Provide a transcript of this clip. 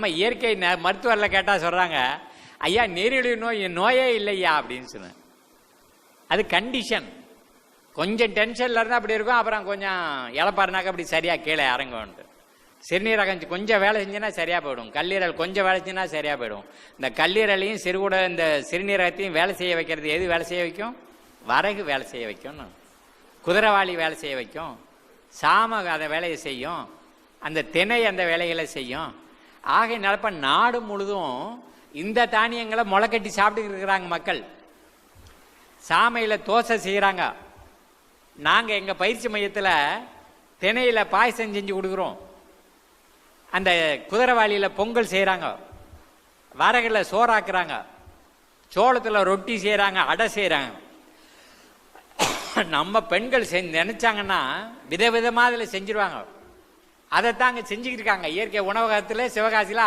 நம்ம இயற்கை ந- மருத்துவரில் கேட்டால் சொல்கிறாங்க ஐயா நீரிழிவு நோய் நோயே இல்லையா? அப்படின்னு சொன்னேன். அது கண்டிஷன் கொஞ்சம் டென்ஷனில் இருந்தால் அப்படி இருக்கும் அப்புறம் கொஞ்சம் இழப்பாருனாக்க அப்படி சரியாக கீழே இறங்கும்ன்ட்டு. சிறுநீரகம் கொஞ்சம் வேலை செஞ்சுன்னா சரியாக போயிடும். கல்லீரல் கொஞ்சம் வேலை செஞ்சுன்னா சரியாக போயிடும். இந்த கல்லீரலையும் சிறுகுட இந்த சிறுநீரகத்தையும் வேலை செய்ய வைக்கிறது எது வேலை செய்ய வைக்கும்? வரகு வேலை செய்ய வைக்கும்னு. குதிரைவாளி வேலை செய்ய வைக்கும். சாம அதை வேலையை செய்யும். அந்த திணை அந்த வேலைகளை செய்யும். ஆகை நடப்ப? நாடு முழுதும் இந்த தானியங்களை முளைக்கட்டி சாப்பிட்டு இருக்கிறாங்க மக்கள். சாமையில் தோசை செய்கிறாங்க நாங்கள் எங்கள் பயிற்சி மையத்தில் திணையில் பாயசம் செஞ்சு கொடுக்குறோம். அந்த குதிரைவாளியில் பொங்கல் செய்கிறாங்க வரகில் சோறாக்குறாங்க. சோளத்தில் ரொட்டி செய்கிறாங்க அடை செய்கிறாங்க நம்ம பெண்கள் செஞ்சு நினச்சாங்கன்னா விதவிதமாக அதில் செஞ்சிருவாங்க. அதை தாங்க செஞ்சுக்கிட்டு இருக்காங்க. இயற்கை உணவகத்தில் சிவகாசியில்